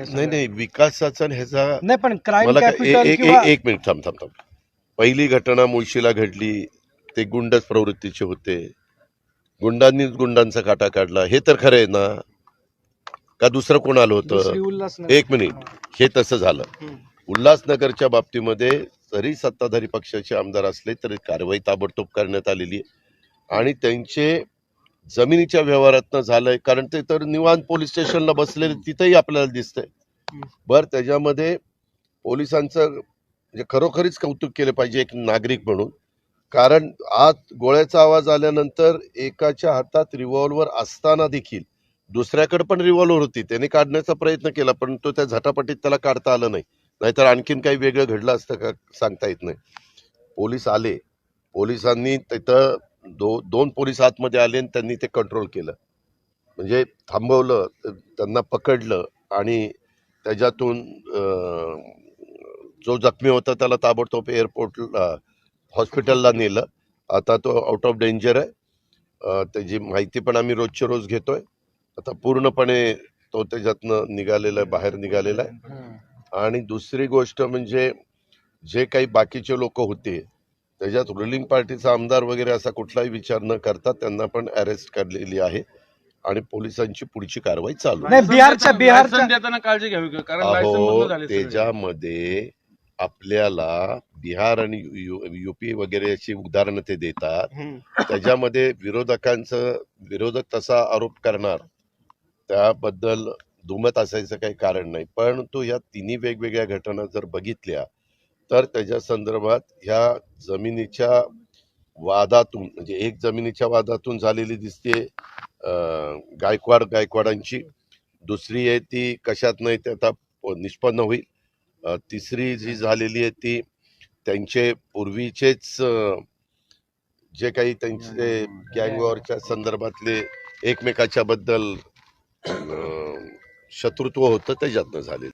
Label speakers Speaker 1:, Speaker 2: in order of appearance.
Speaker 1: वाटतंय
Speaker 2: नाही? नाही विकासाचा आणि ह्याचा
Speaker 1: नाही पण क्राईम
Speaker 2: मला काय- ए-
Speaker 1: कॅपिटल
Speaker 2: एक
Speaker 1: किंवा
Speaker 2: एक- एक मिनिट थांब थांब थांब. पहिली घटना मुळशीला घडली ते गुंडच प्रवृत्तीचे होते. गुंडांनीच गुंडांचा काटा काढला. हे तर खरं आहे ना? का दुसरं कोण आलं
Speaker 1: दुसरी
Speaker 2: होतं
Speaker 1: उल्हासनगर.
Speaker 2: एक मिनिट. हे तसं झालं.
Speaker 1: हम्म.
Speaker 2: उल्हासनगरच्या बाबतीमध्ये जरी सत्ताधारी पक्षाचे आमदार असले तरी कारवाई ताबडतोब करण्यात आलेली आहे. आणि त्यांचे जमिनीच्या व्यवहारातनं झालंय. कारण ते तर निवांत पोलीस स्टेशनला बसलेले तिथंही आपल्याला दिसतंय. बर त्याच्यामध्ये पोलिसांचं म्हणजे खरोखरीच कौतुक केलं पाहिजे एक नागरिक म्हणून. कारण आत गोळ्याचा आवाज आल्यानंतर एकाच्या हातात रिव्हॉल्वर असताना देखील दुसऱ्याकडे पण रिव्हॉल्वर होती. त्याने काढण्याचा प्रयत्न केला परंतु त्या झटापटीत त्याला काढता आलं नाही. नाहीतर आणखीन काही वेगळं घडलं असतं का सांगता येत नाही. पोलीस आले. पोलिसांनी तिथं दो दोन पोलीस आतमध्ये आले आणि त्यांनी ते कंट्रोल केलं. म्हणजे थांबवलं त्यांना पकडलं आणि त्याच्यातून जो जखमी होता त्याला ताबडतोब एअरपोर्टला हॉस्पिटलला नेलं. आता तो आउट ऑफ डेंजर आहे. त्याची माहिती पण आम्ही रोजच्या रोज घेतोय. आता पूर्णपणे तो त्याच्यातनं निघालेला आहे बाहेर निघालेला आहे. आणि दुसरी गोष्ट म्हणजे जे काही बाकीचे लोक होते त्याच्यात रुलिंग पार्टीचा आमदार वगैरे असा कुठलाही विचार न करता त्यांना पण अरेस्ट करलेली आहे आणि पोलिसांची पुढची कारवाई चालू आहे
Speaker 1: नाही बिहारच्या बिहारच्या
Speaker 3: लायसन देताना काळजी घ्यावी का? कारण लायसन
Speaker 2: अहो
Speaker 3: बंद झाले सगळे.
Speaker 2: त्याच्यामध्ये आपल्याला बिहार आणि युपी वगैरे अशी उदाहरणं ते देतात
Speaker 1: हम्म.
Speaker 2: त्याच्यामध्ये विरोधकांचं विरोधक तसा आरोप करणार त्याबद्दल दुमत असायचं काही कारण नाही परंतु या तिन्ही वेगवेगळ्या घटना जर बघितल्या तर त्याच्या संदर्भात ह्या जमिनीच्या वादातून म्हणजे एक जमिनीच्या वादातून झालेली दिसते गायकवाड गायकवाडांची. दुसरी आहे ती कशात नाही ते आता निष्पन्न होईल. तिसरी जी झालेली आहे ती त्यांचे पूर्वीचेच जे काही त्यांचे गँग वॉरच्या संदर्भातले एकमेकाच्या बद्दल शत्रुत्व होतं त्याच्यातनं झालेलं.